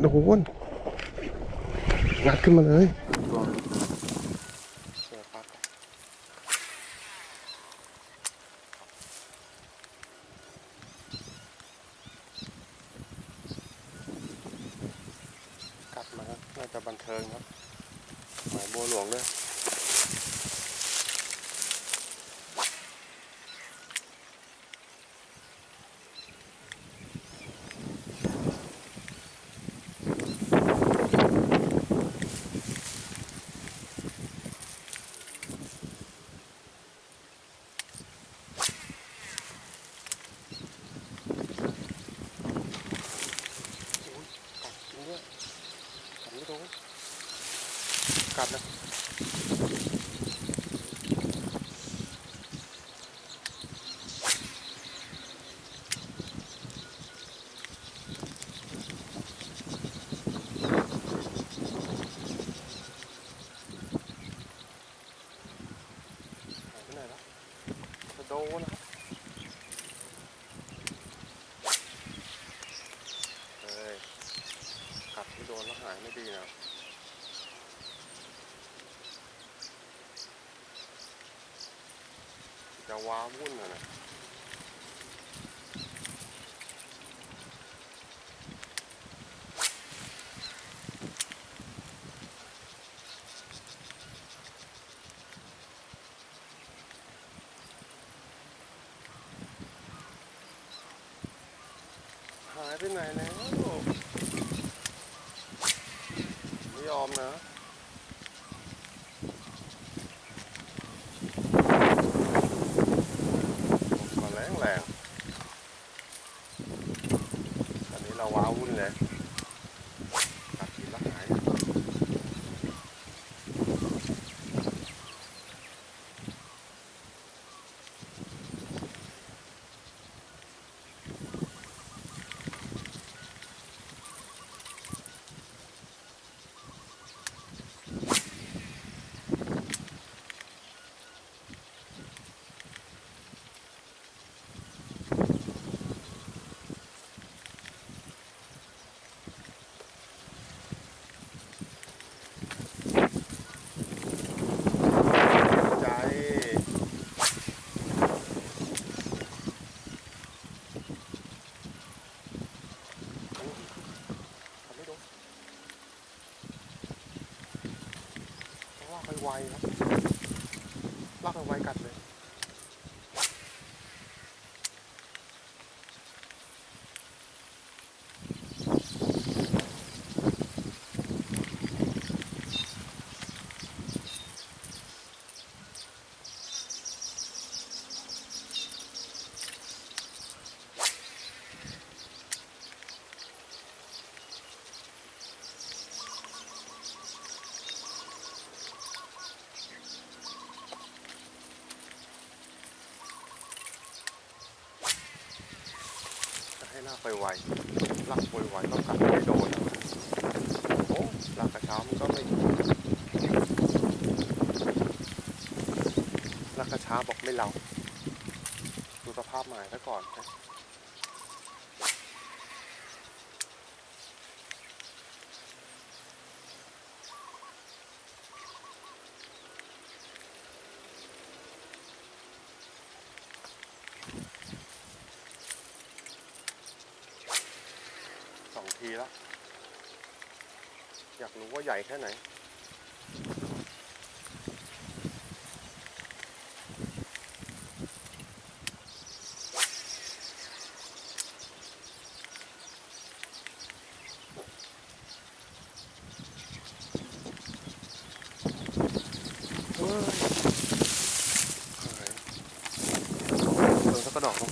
โดนงัดขึ้นมาเลยตัวเสือปักกัดมาครับน่าจะบันเทิงครับหมายบัวหลวงด้วยกัดจริงด้วยกัดไม่โดน กัดนะหายไปไหนแล้วจะโดนนะครับเฮ้ย กัดที่โดนแล้วหายไม่ดีนะ จะว้าวุ่นอะนะหายไปไหนแล้วไม่ยอมนะมาแรงแรงตอนนี้เราว้าวุ่นเลยกัดทีละหาย ใจทำไม่โดนต้องลาก ไวครับลากไปไวกัดเลย ลากไปไวลากไปไวต้องกัดไม่โดนโอ้ลากกระเช้ามันก็ไม่ลากกระช้าบอกไม่เราดูสภาพหมายซะก่อนนะ ทีแล้ว อยากรู้ว่าใหญ่แค่ไหน เฮ้ยเติมสักกระดอกลง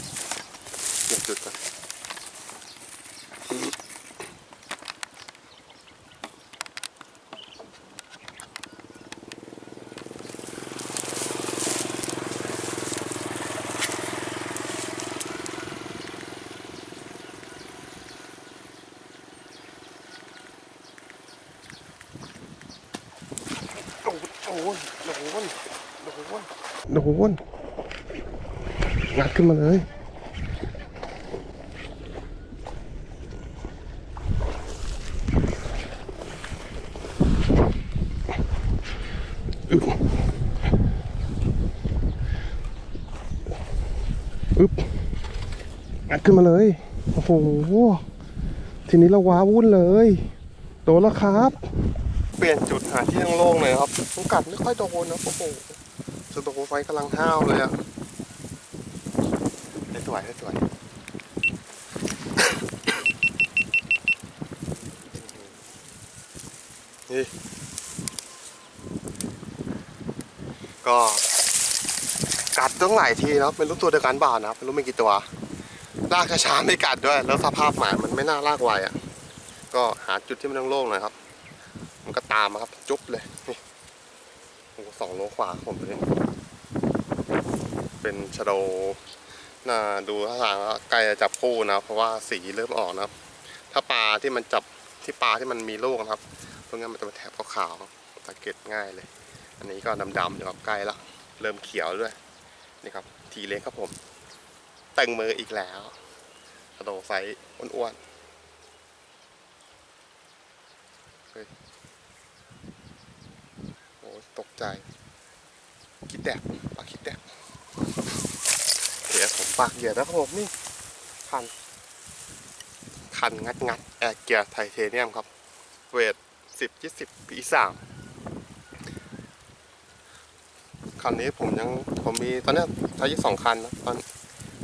เปลี่ยนจุดก่อน โดนงัดขึ้นมาเลย อึ๊บ อึ๊บ งัดขึ้นมาเลย โอ้โห ทีนี้เราว้าวุ่นเลย โดนแล้วครับ เปลี่ยนจุดหาที่ยังโล่งเลยครับผมกัดไม่ค่อยโดนนะโอ้โห สโตไฟกำลังห้าวเลยอะได้สวยได้สวยนี่ก็กัดตั้งหลายทีนะเป็นลูกตัวเดียวกันบานะครับไม่รู้มีกี่ตัวลากช้าๆไม่กัดด้วย แล้วสภาพหมามันไม่น่าลากไวอะ ก็หาจุดที่มันโล่งๆหน่อยครับ มันก็ตามมาครับจุ๊บเลยนี่ สองโลขวาผมเลยเป็นชะโดน่าดูท่าทางใกล้จะจับคู่นะ เพราะว่าสีเริ่มออกนะครับถ้าปลาที่มันจับที่ปลาที่มันมีลูกนะครับพวกนี้นมันจะเป็นแถบขาวๆสังเกตง่ายเลย อันนี้ก็ดำๆอยู่ครับใกล้ละเริ่มเขียวด้วยนี่ครับ ทีเล็กครับผมแต่งมืออีกแล้วกระโดดไซส์อ้วนๆโอ้ย ตกใจคิดแดกปลาคิดแดกเดี๋ยวผมปากเหยื่อนะครับผมนี่คัน คันงัดงัดแอร์เกียร์ไทเทเนียมครับ เวทสิบยี่สิบปีสามคันนี้ผมยังผมมีตอนนี้ใช้ยี่สองคันนะตอน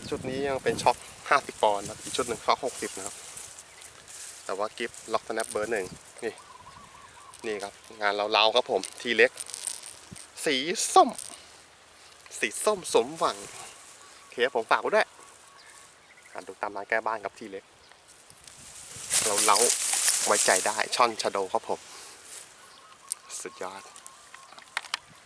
ชุดนี้ยังเป็นช็อคห้าสิบปอนด์นะอีกชุดหนึ่งช็อคหกสิบนะครับ แต่ว่ากิฟล็อกสแนปเบอร์หนึ่งนี่ นี่ครับ งานเราเราครับผมทีเล็ก สีส้ม สีส้มสมหวังโอเคผมฝากไว้ด้วยหาดูตามร้านแก้บ้านกับทีเล็ก เราเล้าไว้ใจได้ช่อนชะโดครับผม สุดยอด